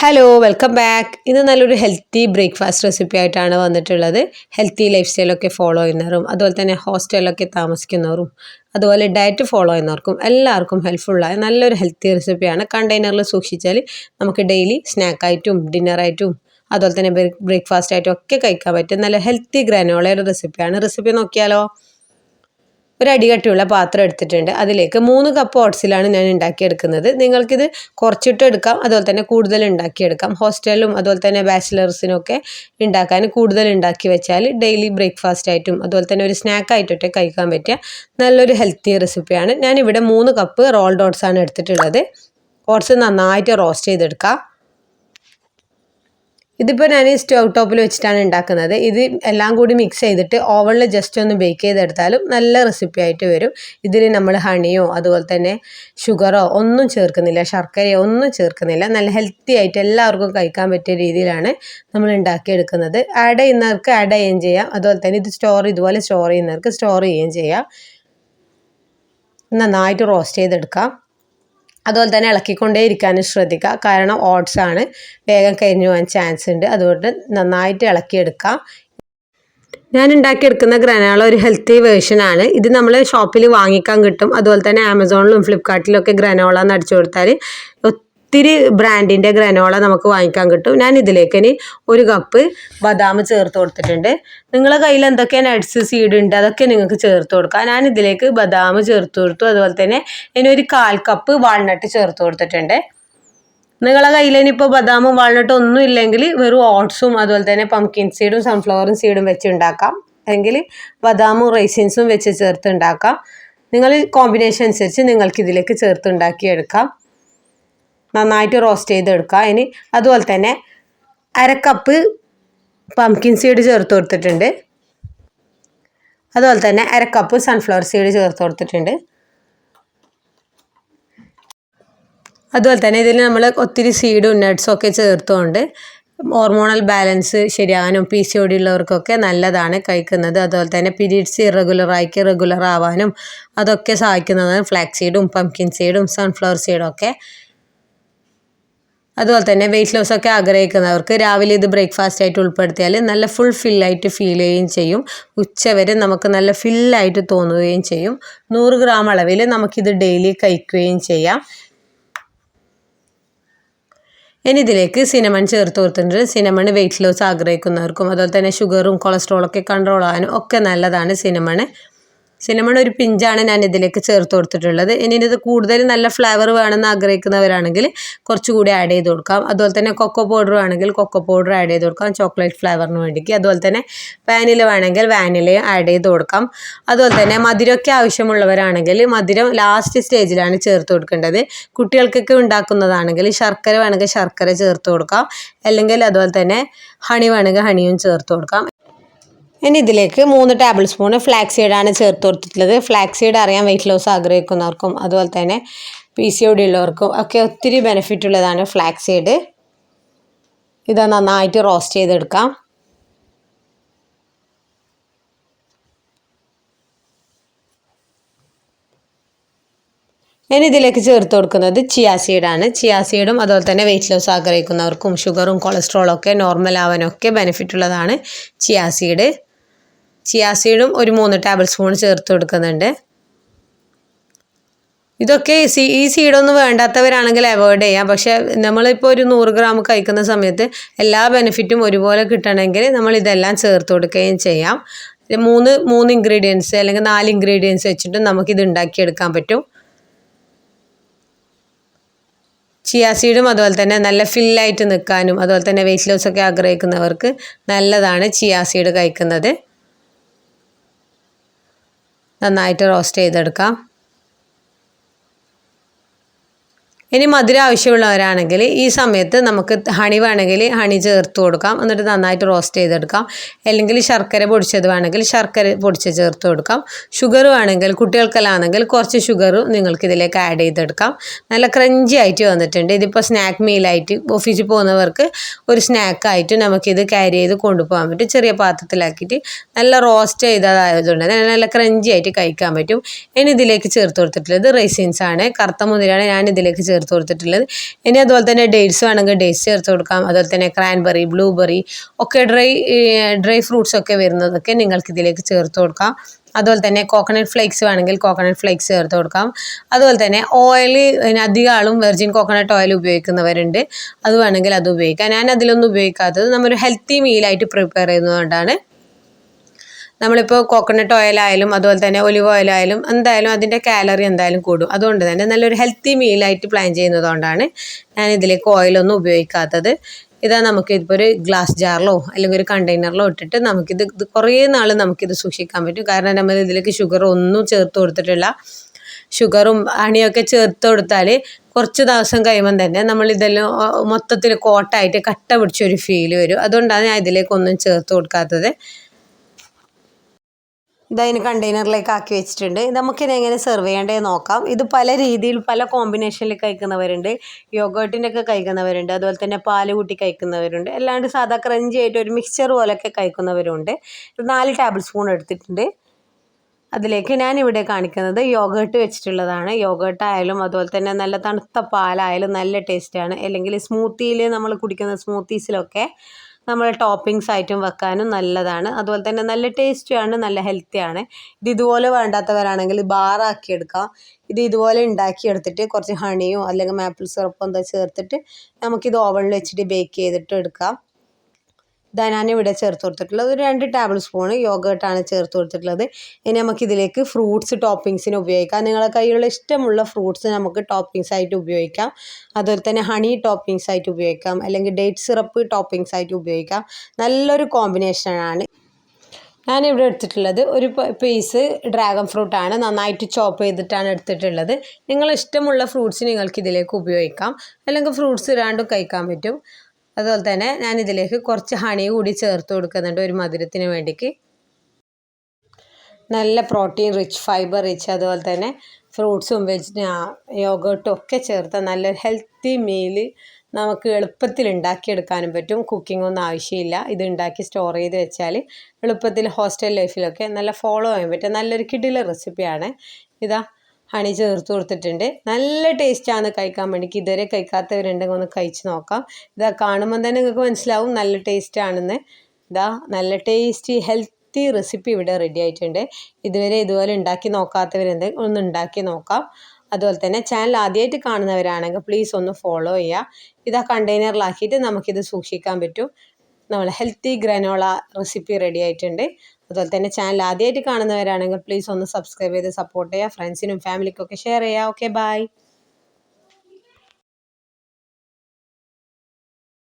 Hello welcome back ഇന്ന് നല്ലൊരു healthy breakfast recipe ആയിട്ടാണ് വന്നിട്ടുള്ളത്. ഹെൽത്തി ലൈഫ് സ്റ്റൈലൊക്കെ ഫോളോ ചെയ്യുന്നവരും അതുപോലെ തന്നെ ഹോസ്റ്റലിലൊക്കെ താമസിക്കുന്നവരും അതുപോലെ ഡയറ്റ് ഫോളോ ചെയ്യുന്നവർക്കും എല്ലാവർക്കും ഹെൽപ്ഫുള്ളായ നല്ലൊരു ഹെൽത്തി റെസിപ്പിയാണ് കണ്ടെയ്നറിൽ സൂക്ഷിച്ചാൽ നമുക്ക് ഡെയിലി സ്നാക്കായിട്ടും ഡിന്നറായിട്ടും അതുപോലെ തന്നെ ബ്രേക്ക്ഫാസ്റ്റ് ആയിട്ടും ഒക്കെ കഴിക്കാൻ പറ്റും. നല്ല ഹെൽത്തി ഗ്രാനോളയുടെ റെസിപ്പിയാണ് റെസിപ്പി നോക്കിയാലോ? ഒരു അടികട്ടിയുള്ള പാത്രം എടുത്തിട്ടുണ്ട്. അതിലേക്ക് മൂന്ന് കപ്പ് ഓട്സിലാണ് ഞാൻ ഉണ്ടാക്കിയെടുക്കുന്നത്. നിങ്ങൾക്കിത് കുറച്ചിട്ട് എടുക്കാം അതുപോലെ തന്നെ കൂടുതൽ ഉണ്ടാക്കിയെടുക്കാം. ഹോസ്റ്റലിലും അതുപോലെ തന്നെ ബാച്ചിലേഴ്സിനൊക്കെ ഉണ്ടാക്കാൻ കൂടുതൽ ഉണ്ടാക്കി വെച്ചാൽ ഡെയിലി ബ്രേക്ക്ഫാസ്റ്റ് ആയിട്ടും അതുപോലെ തന്നെ ഒരു സ്നാക്ക് ആയിട്ടൊക്കെ കഴിക്കാൻ പറ്റിയ നല്ലൊരു ഹെൽത്തി റെസിപ്പിയാണ്. ഞാനിവിടെ മൂന്ന് കപ്പ് റോൾഡ് ഓട്സാണ് എടുത്തിട്ടുള്ളത്. ഓട്സ് നന്നായിട്ട് റോസ്റ്റ് ചെയ്തെടുക്കാം. ഇതിപ്പോൾ ഞാൻ ഈ സ്റ്റവ് ടോപ്പിൽ വെച്ചിട്ടാണ് ഉണ്ടാക്കുന്നത്. ഇത് എല്ലാം കൂടി മിക്സ് ചെയ്തിട്ട് ഓവനിൽ ജസ്റ്റ് ഒന്ന് ബേക്ക് ചെയ്തെടുത്താലും നല്ല റെസിപ്പി ആയിട്ട് വരും. ഇതിൽ നമ്മൾ ഹണിയോ അതുപോലെ തന്നെ ഷുഗറോ ഒന്നും ചേർക്കുന്നില്ല. ശർക്കരയോ ഒന്നും ചേർക്കുന്നില്ല. നല്ല ഹെൽത്തി ആയിട്ട് എല്ലാവർക്കും കഴിക്കാൻ പറ്റിയ രീതിയിലാണ് നമ്മൾ ഉണ്ടാക്കിയെടുക്കുന്നത്. ആഡ് ചെയ്യുന്നവർക്ക് ആഡ് ചെയ്യുകയും ചെയ്യാം. അതുപോലെ തന്നെ ഇത് സ്റ്റോർ ഇതുപോലെ സ്റ്റോർ ചെയ്യുന്നവർക്ക് സ്റ്റോർ ചെയ്യുകയും ചെയ്യാം. നന്നായിട്ട് റോസ്റ്റ് ചെയ്തെടുക്കാം. അതുപോലെ തന്നെ ഇളക്കിക്കൊണ്ടേ ഇരിക്കാനും ശ്രദ്ധിക്കുക. കാരണം ഓട്സ് ആണ് വേഗം കരിഞ്ഞു പോകാൻ ചാൻസ് ഉണ്ട്. അതുകൊണ്ട് നന്നായിട്ട് ഇളക്കിയെടുക്കാം. ഞാൻ ഉണ്ടാക്കിയെടുക്കുന്ന ഗ്രനാള ഒരു ഹെൽത്തി വേർഷൻ ആണ്. ഇത് നമ്മൾ ഷോപ്പിൽ വാങ്ങിക്കാൻ കിട്ടും. അതുപോലെ തന്നെ ആമസോണിലും ഫ്ലിപ്കാർട്ടിലും ഒക്കെ ഗ്രനോള എന്ന് അടിച്ചു കൊടുത്താൽ ഒത്തിരി ബ്രാൻഡിന്റെ ഗ്രനോള നമുക്ക് വാങ്ങിക്കാൻ കിട്ടും. ഞാൻ ഇതിലേക്ക് ഇനി ഒരു കപ്പ് ബദാം ചേർത്ത് കൊടുത്തിട്ടുണ്ട്. നിങ്ങളുടെ കയ്യിൽ എന്തൊക്കെ നട്ട്സ് സീഡ് ഉണ്ട് അതൊക്കെ നിങ്ങൾക്ക് ചേർത്ത് കൊടുക്കാം. ഞാൻ ഇതിലേക്ക് ബദാം ചേർത്ത് കൊടുത്തു. അതുപോലെ തന്നെ ഇനി ഒരു കാൽ കപ്പ് വാൾനട്ട് ചേർത്ത് കൊടുത്തിട്ടുണ്ട്. നിങ്ങളെ കയ്യിൽ ഇനിയിപ്പോൾ ബദാമും വാൾനട്ടും ഒന്നും ഇല്ലെങ്കിൽ വെറും ഓട്സും അതുപോലെ തന്നെ പംകിൻ സീഡും സൺഫ്ലവറും സീഡും വെച്ച് ഉണ്ടാക്കാം. അല്ലെങ്കിൽ ബദാമും റൈസിൻസും വെച്ച് ചേർത്ത് ഉണ്ടാക്കാം. നിങ്ങൾ കോമ്പിനേഷൻ അനുസരിച്ച് നിങ്ങൾക്ക് ഇതിലേക്ക് ചേർത്ത് ഉണ്ടാക്കിയെടുക്കാം. നന്നായിട്ട് റോസ്റ്റ് ചെയ്തെടുക്കുക. ഇനി അതുപോലെ തന്നെ അരക്കപ്പ് പംകിൻ സീഡ് ചേർത്ത് കൊടുത്തിട്ടുണ്ട്. അതുപോലെ തന്നെ അരക്കപ്പ് സൺഫ്ലവർ സീഡ് ചേർത്ത് കൊടുത്തിട്ടുണ്ട്. അതുപോലെ തന്നെ ഇതിൽ നമ്മൾ ഒത്തിരി സീഡും നട്ട്സും ഒക്കെ ചേർത്തുകൊണ്ട് ഹോർമോണൽ ബാലൻസ് ശരിയാകാനും പി സി ഒടി ഉള്ളവർക്കൊക്കെ നല്ലതാണ് കഴിക്കുന്നത്. അതുപോലെ തന്നെ പീരീഡ്സ് ഇറഗുലറായിക്ക് റെഗുലർ ആവാനും അതൊക്കെ സഹായിക്കുന്നതാണ് ഫ്ലാക്സ് സീഡും പംകിൻ സീഡും സൺഫ്ലവർ സീഡും ഒക്കെ അതുപോലെ തന്നെ വെയിറ്റ് ലോസ് ഒക്കെ ആഗ്രഹിക്കുന്നവർക്ക് രാവിലെ ഇത് ബ്രേക്ക്ഫാസ്റ്റ് ആയിട്ട് ഉൾപ്പെടുത്തിയാൽ നല്ല ഫുൾ ഫില്ലായിട്ട് ഫീൽ ചെയ്യുകയും ചെയ്യും. ഉച്ചവരെ നമുക്ക് നല്ല ഫില്ലായിട്ട് തോന്നുകയും ചെയ്യും. നൂറ് ഗ്രാം അളവിൽ നമുക്കിത് ഡെയിലി കഴിക്കുകയും ചെയ്യാം. ഇനി ഇതിലേക്ക് സിനമൺ ചേർത്ത് കൊടുത്തിട്ടുണ്ട്. സിനമൺ വെയിറ്റ് ലോസ് ആഗ്രഹിക്കുന്നവർക്കും അതുപോലെ തന്നെ ഷുഗറും കൊളസ്ട്രോളൊക്കെ കൺട്രോൾ ആകാനും ഒക്കെ നല്ലതാണ് സിനമൺ സിനമൺ ഒരു പിഞ്ചാണ് ഞാൻ ഇതിലേക്ക് ചേർത്ത് കൊടുത്തിട്ടുള്ളത്. ഇനി ഇത് കൂടുതൽ നല്ല ഫ്ലേവർ വേണമെന്ന് ആഗ്രഹിക്കുന്നവരാണെങ്കിൽ കുറച്ചുകൂടി ആഡ് ചെയ്ത് കൊടുക്കാം. അതുപോലെ തന്നെ കൊക്കോ പൗഡർ വേണമെങ്കിൽ കൊക്കോ പൗഡർ ആഡ് ചെയ്ത് കൊടുക്കാം. ചോക്ലേറ്റ് ഫ്ലേവറിന് വേണ്ടിക്ക്. അതുപോലെ തന്നെ വാനില വേണമെങ്കിൽ വാനിലയും ആഡ് ചെയ്ത് കൊടുക്കാം. അതുപോലെ തന്നെ മധുരമൊക്കെ ആവശ്യമുള്ളവരാണെങ്കിൽ മധുരം ലാസ്റ്റ് സ്റ്റേജിലാണ് ചേർത്ത് കൊടുക്കേണ്ടത്. കുട്ടികൾക്കൊക്കെ ഉണ്ടാക്കുന്നതാണെങ്കിൽ ശർക്കര വേണമെങ്കിൽ ശർക്കര ചേർത്ത് കൊടുക്കാം. അല്ലെങ്കിൽ അതുപോലെ തന്നെ ഹണി വേണമെങ്കിൽ ഹണിയും ചേർത്ത് കൊടുക്കാം. ഇനി ഇതിലേക്ക് മൂന്ന് ടേബിൾ സ്പൂൺ ഫ്ലാക്സ് സീഡാണ് ചേർത്ത് കൊടുത്തിട്ടുള്ളത്. ഫ്ലാക്സ് സീഡ് അറിയാൻ വെയിറ്റ് ലോസ് ആഗ്രഹിക്കുന്നവർക്കും അതുപോലെ തന്നെ പി സി ഒ ഡി ഉള്ളവർക്കും ഒക്കെ ഒത്തിരി ബെനിഫിറ്റ് ഉള്ളതാണ് ഫ്ലാക്സ് സീഡ് ഇത് നന്നായിട്ട് റോസ്റ്റ് ചെയ്തെടുക്കാം. ഞാൻ ഇതിലേക്ക് ചേർത്ത് കൊടുക്കുന്നത് ചിയാ സീഡാണ് ചിയാ സീഡും അതുപോലെ തന്നെ വെയിറ്റ് ലോസ് ആഗ്രഹിക്കുന്നവർക്കും ഷുഗറും കൊളസ്ട്രോളും ഒക്കെ നോർമൽ ആവാനൊക്കെ ബെനിഫിറ്റ് ഉള്ളതാണ് ചിയാ സീഡ് ചിയാ സീഡും ഒരു മൂന്ന് ടേബിൾ സ്പൂൺ ചേർത്ത് കൊടുക്കുന്നുണ്ട്. ഇതൊക്കെ സീ ഈ സീഡൊന്നും വേണ്ടാത്തവരാണെങ്കിൽ അവോയ്ഡ് ചെയ്യാം. പക്ഷേ നമ്മളിപ്പോൾ ഒരു നൂറ് ഗ്രാം കഴിക്കുന്ന സമയത്ത് എല്ലാ ബെനിഫിറ്റും ഒരുപോലെ കിട്ടണമെങ്കിൽ നമ്മൾ ഇതെല്ലാം ചേർത്ത് കൊടുക്കുകയും ചെയ്യാം. മൂന്ന് മൂന്ന് ഇൻഗ്രീഡിയൻസ് അല്ലെങ്കിൽ നാല് ഇൻഗ്രീഡിയൻസ് വെച്ചിട്ട് നമുക്കിത് ഉണ്ടാക്കിയെടുക്കാൻ പറ്റും. ചിയാ സീഡും അതുപോലെ തന്നെ നല്ല ഫില്ലായിട്ട് നിൽക്കാനും അതുപോലെ തന്നെ വെയിറ്റ് ലോസ് ഒക്കെ ആഗ്രഹിക്കുന്നവർക്ക് നല്ലതാണ് ചിയാ സീഡ് കഴിക്കുന്നത്. നന്നായിട്ട് റോസ്റ്റ് ചെയ്തെടുക്കാം. ഇനി മധുരം ആവശ്യമുള്ളവരാണെങ്കിൽ ഈ സമയത്ത് നമുക്ക് ഹണി വേണമെങ്കിൽ ഹണി ചേർത്ത് കൊടുക്കാം. എന്നിട്ട് നന്നായിട്ട് റോസ്റ്റ് ചെയ്തെടുക്കാം. അല്ലെങ്കിൽ ശർക്കര പൊടിച്ചത് വേണമെങ്കിൽ ശർക്കര പൊടിച്ച് ചേർത്ത് കൊടുക്കാം. ഷുഗർ വേണമെങ്കിൽ കുട്ടികൾക്കെല്ലാമാണെങ്കിൽ കുറച്ച് ഷുഗർ നിങ്ങൾക്ക് ഇതിലേക്ക് ആഡ് ചെയ്തെടുക്കാം. നല്ല ക്രഞ്ചി ആയിട്ട് വന്നിട്ടുണ്ട്. ഇതിപ്പോൾ സ്നാക്ക് മീലായിട്ട് ഓഫീസിൽ പോകുന്നവർക്ക് ഒരു സ്നാക്കായിട്ട് നമുക്കിത് ക്യാരി ചെയ്ത് കൊണ്ടുപോകാൻ പറ്റും. ചെറിയ പാത്രത്തിലാക്കിയിട്ട് നല്ല റോസ്റ്റ് ചെയ്തതായതുകൊണ്ട് തന്നെ നല്ല ക്രഞ്ചി ആയിട്ട് കഴിക്കാൻ പറ്റും. ഇനി ഇതിലേക്ക് ചേർത്ത് കൊടുത്തിട്ടുള്ളത് റൈസിൻസ് ആണ്. കറുത്ത മുതിരാണ് ഞാൻ ഇതിലേക്ക് ചേർത്ത് ചേർത്ത് കൊടുത്തിട്ടുള്ളത്. ഇനി അതുപോലെ തന്നെ ഡേറ്റ്സ് വേണമെങ്കിൽ ഡേറ്റ്സ് ചേർത്ത് കൊടുക്കാം. അതുപോലെ തന്നെ ക്രാൻബെറി ബ്ലൂബെറി ഒക്കെ ഡ്രൈ ഡ്രൈ ഫ്രൂട്ട്സ് ഒക്കെ വരുന്നതൊക്കെ നിങ്ങൾക്ക് ഇതിലേക്ക് ചേർത്ത് കൊടുക്കാം. അതുപോലെ തന്നെ കോക്കനട്ട് ഫ്ലേക്സ് വേണമെങ്കിൽ കോക്കനട്ട് ഫ്ലേക്സ് ചേർത്ത് കൊടുക്കാം. അതുപോലെ തന്നെ ഓയിൽ അധികം ആളും വെർജിൻ കോക്കനട്ട് ഓയിൽ ഉപയോഗിക്കുന്നവരുണ്ട്. അത് വേണമെങ്കിൽ അത് ഉപയോഗിക്കാം. ഞാൻ അതിലൊന്നും ഉപയോഗിക്കാത്തത് നമ്മളൊരു ഹെൽത്തി മീലായിട്ട് പ്രിപ്പയർ ചെയ്യുന്നതുകൊണ്ടാണ്. നമ്മളിപ്പോൾ കോക്കനട്ട് ഓയിലായാലും അതുപോലെ തന്നെ ഒലിവ് ഓയിലായാലും എന്തായാലും അതിന്റെ കാലറി എന്തായാലും കൂടും. അതുകൊണ്ട് തന്നെ നല്ലൊരു ഹെൽത്തി മീലായിട്ട് പ്ലാൻ ചെയ്യുന്നതുകൊണ്ടാണ് ഞാൻ ഇതിലേക്ക് ഓയിലൊന്നും ഉപയോഗിക്കാത്തത്. ഇതാ നമുക്ക് ഇതിപ്പോൾ ഒരു ഗ്ലാസ് ജാറിലോ അല്ലെങ്കിൽ ഒരു കണ്ടെയ്നറിലോ ഇട്ടിട്ട് നമുക്കിത് ഇത് കുറേ നാൾ നമുക്കിത് സൂക്ഷിക്കാൻ പറ്റും. കാരണം നമ്മൾ ഇതിലേക്ക് ഷുഗർ ഒന്നും ചേർത്ത് കൊടുത്തിട്ടില്ല. ഷുഗറും അണിയൊക്കെ ചേർത്ത് കൊടുത്താൽ കുറച്ച് ദിവസം കഴിയുമ്പം തന്നെ നമ്മൾ ഇതെല്ലാം മൊത്തത്തിൽ കോട്ടായിട്ട് കട്ട പിടിച്ചൊരു ഫീൽ വരും. അതുകൊണ്ടാണ് ഞാൻ ഇതിലേക്കൊന്നും ചേർത്ത് കൊടുക്കാത്തത്. ഇതതിന് കണ്ടെയ്നറിലേക്ക് ആക്കി വെച്ചിട്ടുണ്ട്. നമുക്കിത് എങ്ങനെ സെർവ് ചെയ്യേണ്ടത് നോക്കാം. ഇത് പല രീതിയിൽ പല കോമ്പിനേഷനിൽ കഴിക്കുന്നവരുണ്ട്. യോഗേട്ടിന്റെ ഒക്കെ കഴിക്കുന്നവരുണ്ട്. അതുപോലെ തന്നെ പാൽ കൂട്ടി കഴിക്കുന്നവരുണ്ട്. അല്ലാണ്ട് സാധാ ക്രഞ്ചി ആയിട്ട് ഒരു മിക്സ്ചർ പോലെയൊക്കെ കഴിക്കുന്നവരുണ്ട്. നാല് ടേബിൾ സ്പൂൺ എടുത്തിട്ടുണ്ട്. അതിലേക്ക് ഞാനിവിടെ കാണിക്കുന്നത് യോഗേട്ട് വെച്ചിട്ടുള്ളതാണ്. യോഗേട്ട് ആയാലും അതുപോലെ തന്നെ നല്ല തണുത്ത പാലായാലും നല്ല ടേസ്റ്റാണ് അല്ലെങ്കിൽ സ്മൂത്തിയിൽ നമ്മൾ കുടിക്കുന്ന സ്മൂത്തീസിലൊക്കെ നമ്മൾ ടോപ്പിങ്സ് ആയിട്ടും വെക്കാനും നല്ലതാണ്. അതുപോലെ തന്നെ നല്ല ടേസ്റ്റിയാണ് നല്ല ഹെൽത്തിയാണ് ഇത് ഇതുപോലെ വേണ്ടാത്തവരാണെങ്കിൽ ബാറാക്കി എടുക്കാം. ഇത് ഇതുപോലെ ഉണ്ടാക്കി എടുത്തിട്ട് കുറച്ച് ഹണിയോ അല്ലെങ്കിൽ മാപ്പിൾ സിറപ്പോ എന്താ ചേർത്തിട്ട് നമുക്കിത് ഓവനിൽ വെച്ചിട്ട് ബേക്ക് ചെയ്തിട്ട് എടുക്കാം. ഇതാ ഇവിടെ ചേർത്ത് കൊടുത്തിട്ടുള്ളത്. ഒരു രണ്ട് ടേബിൾ സ്പൂൺ യോഗേട്ടാണ് ചേർത്ത് കൊടുത്തിട്ടുള്ളത്. ഇനി നമുക്ക് ഇതിലേക്ക് ഫ്രൂട്ട്സ് ടോപ്പിങ്സിന് ഉപയോഗിക്കാം. നിങ്ങളുടെ കയ്യിലുള്ള ഇഷ്ടമുള്ള ഫ്രൂട്ട്സ് നമുക്ക് ടോപ്പിങ്സ് ആയിട്ട് ഉപയോഗിക്കാം. അതുപോലെ തന്നെ ഹണി ടോപ്പിങ്സ് ആയിട്ട് ഉപയോഗിക്കാം. അല്ലെങ്കിൽ ഡേറ്റ് സിറപ്പ് ടോപ്പിങ്സ് ആയിട്ട് ഉപയോഗിക്കാം. നല്ലൊരു കോമ്പിനേഷനാണ് ഞാനിവിടെ എടുത്തിട്ടുള്ളത് ഒരു പീസ് ഡ്രാഗൺ ഫ്രൂട്ടാണ് നന്നായിട്ട് ചോപ്പ് ചെയ്തിട്ടാണ് എടുത്തിട്ടുള്ളത്. നിങ്ങൾ ഇഷ്ടമുള്ള ഫ്രൂട്ട്സ് നിങ്ങൾക്ക് ഇതിലേക്ക് ഉപയോഗിക്കാം. അല്ലെങ്കിൽ ഫ്രൂട്ട്സ് ഇടാണ്ടും കഴിക്കാൻ പറ്റും. അതുപോലെ തന്നെ ഞാൻ ഇതിലേക്ക് കുറച്ച് ഹണി കൂടി ചേർത്ത് കൊടുക്കുന്നുണ്ട് ഒരു മധുരത്തിന് വേണ്ടിക്ക്. നല്ല പ്രോട്ടീൻ റിച്ച് ഫൈബർ റിച്ച് അതുപോലെ തന്നെ ഫ്രൂട്ട്സും വെജ് യോഗട്ടും ഒക്കെ ചേർത്ത നല്ല ഹെൽത്തി മീൽ നമുക്ക് എളുപ്പത്തിൽ ഉണ്ടാക്കിയെടുക്കാനും പറ്റും. കുക്കിംഗ് ഒന്നും ആവശ്യമില്ല. ഇത് ഉണ്ടാക്കി സ്റ്റോർ ചെയ്ത് വെച്ചാൽ എളുപ്പത്തിൽ ഹോസ്റ്റൽ ലൈഫിലൊക്കെ നല്ല ഫോളോ ചെയ്യാൻ പറ്റും. നല്ലൊരു കിടില റെസിപ്പിയാണ് ഇതാ ഹണി ചേർത്ത് കൊടുത്തിട്ടുണ്ട്. നല്ല ടേസ്റ്റാണ് കഴിക്കാൻ വേണ്ടിക്ക് ഇതുവരെ കഴിക്കാത്തവരുണ്ടെങ്കിൽ ഒന്ന് കഴിച്ച് നോക്കാം. ഇതാ കാണുമ്പോൾ തന്നെ നിങ്ങൾക്ക് മനസ്സിലാവും നല്ല ടേസ്റ്റ് ആണെന്ന്. ഇതാ നല്ല ടേസ്റ്റി ഹെൽത്തി റെസിപ്പി ഇവിടെ റെഡി ആയിട്ടുണ്ട്. ഇതുവരെ ഇതുപോലെ ഉണ്ടാക്കി നോക്കാത്തവരുണ്ടെങ്കിൽ ഒന്ന് ഉണ്ടാക്കി നോക്കാം. അതുപോലെ തന്നെ ചാനൽ ആദ്യമായിട്ട് കാണുന്നവരാണെങ്കിൽ പ്ലീസ് ഒന്ന് ഫോളോ ചെയ്യുക. ഇതാ കണ്ടെയ്നറിലാക്കിയിട്ട് നമുക്കിത് സൂക്ഷിക്കാൻ പറ്റും. നമ്മൾ ഹെൽത്തി ഗ്രനോള റെസിപ്പി റെഡി ആയിട്ടുണ്ട്. അതുപോലെ തന്നെ ചാനൽ ആദ്യമായിട്ട് കാണുന്നവരാണെങ്കിൽ പ്ലീസ് ഒന്ന് സബ്സ്ക്രൈബ് ചെയ്ത് സപ്പോർട്ട് ചെയ്യുക. ഫ്രണ്ട്സിനും ഫാമിലിക്കൊക്കെ ഷെയർ ചെയ്യുക. Okay bye